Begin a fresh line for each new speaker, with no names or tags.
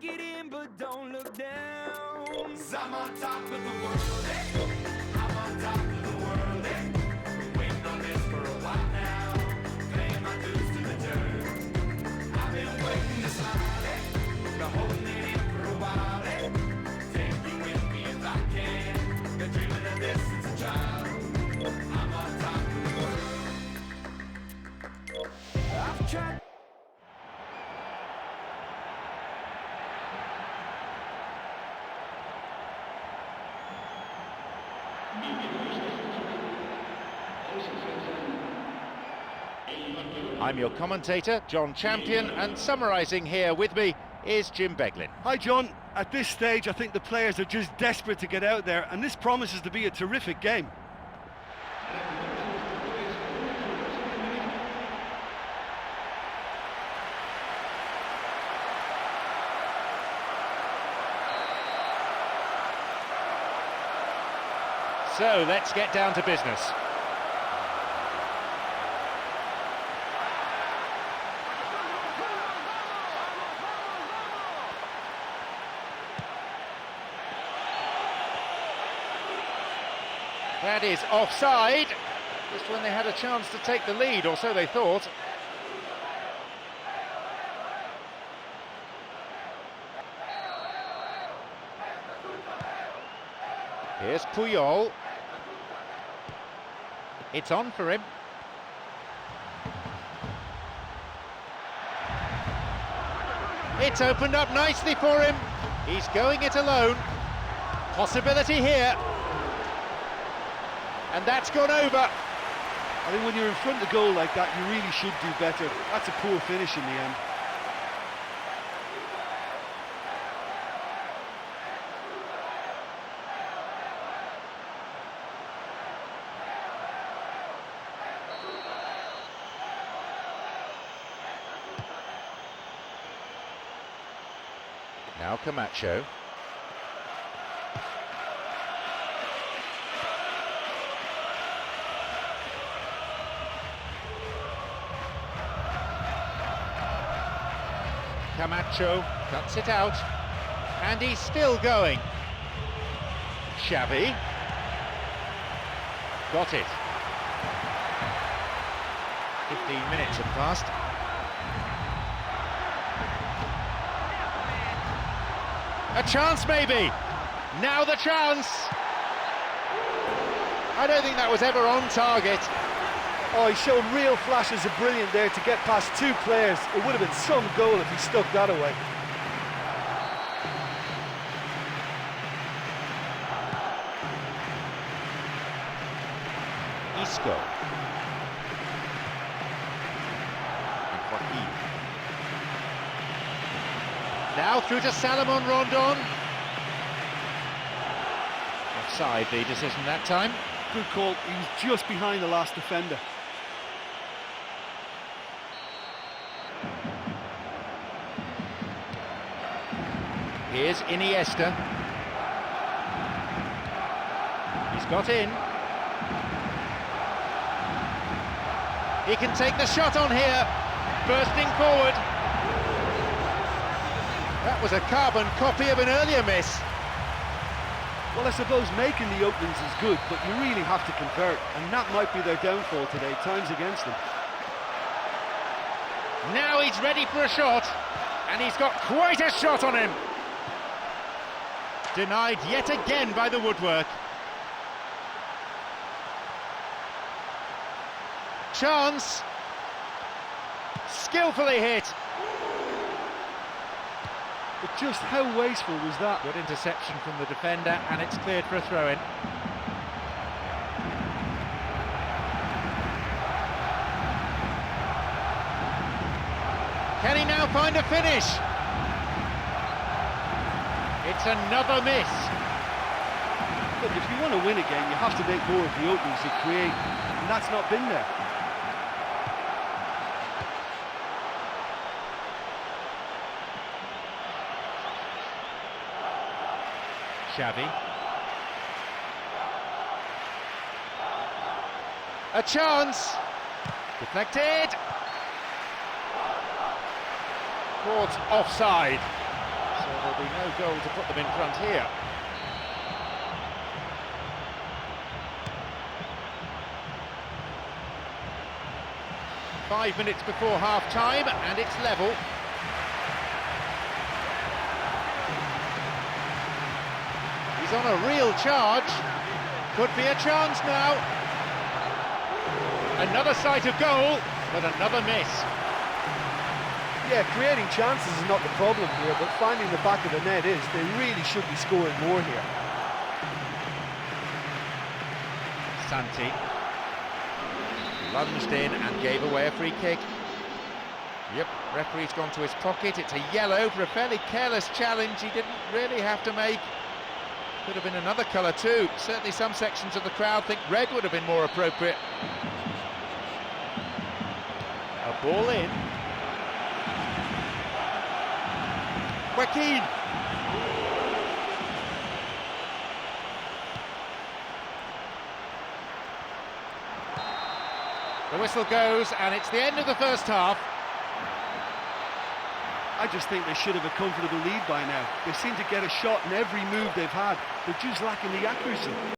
Take in, but don't look down.
Cause I'm on top of the world, eh? I'm
your commentator, John Champion, and summarising here with me is Jim Beglin.
Hi, John. At this stage, I think the players are just desperate to get out there, and this promises to be a terrific game.
So let's get down to business. That is offside. Just when they had a chance to take the lead, or so they thought. Here's Puyol. It's on for him. It's opened up nicely for him. He's going it alone. Possibility here. And that's gone over.
I think when you're in front of goal like that, you really should do better. That's a poor finish in the end.
Now Camacho. Camacho cuts it out, and he's still going. Xavi. Got it. 15 minutes have passed. A chance, maybe. Now the chance. I don't think that was ever on target.
Oh, he showed real flashes of brilliant there to get past two players. It would have been some goal if he stuck that away.
Isco. Now through to Salomon Rondon. Offside the decision that time.
Good call. He was just behind the last defender.
Here's Iniesta. He's got in. He can take the shot on here. Bursting forward. That was a carbon copy of an earlier miss.
Well, I suppose making the openings is good, but you really have to convert, and that might be their downfall today. Time's against them.
Now he's ready for a shot, and he's got quite a shot on him. Denied yet again by the woodwork. Chance. Skillfully hit.
But just how wasteful was that?
Good interception from the defender, and it's cleared for a throw-in. Can he now find a finish? It's another miss.
Look, if you want to win a game, you have to make more of the openings you create, and that's not been there.
Xavi. A chance. Deflected. Caught offside. So there'll be no goal to put them in front here. Five minutes before half time, and it's level. He's on a real charge. Could be a chance now. Another sight of goal, but another miss.
Yeah, creating chances is not the problem here, but finding the back of the net is. They really should be scoring more here.
Santi lunged in and gave away a free kick. Yep, referee's gone to his pocket. It's a yellow for a fairly careless challenge he didn't really have to make. Could have been another colour too. Certainly some sections of the crowd think red would have been more appropriate. A ball in. Joaquin. The whistle goes and it's the end of the first half.
I just think they should have a comfortable lead by now. They seem to get a shot in every move they've had. They're just lacking the accuracy.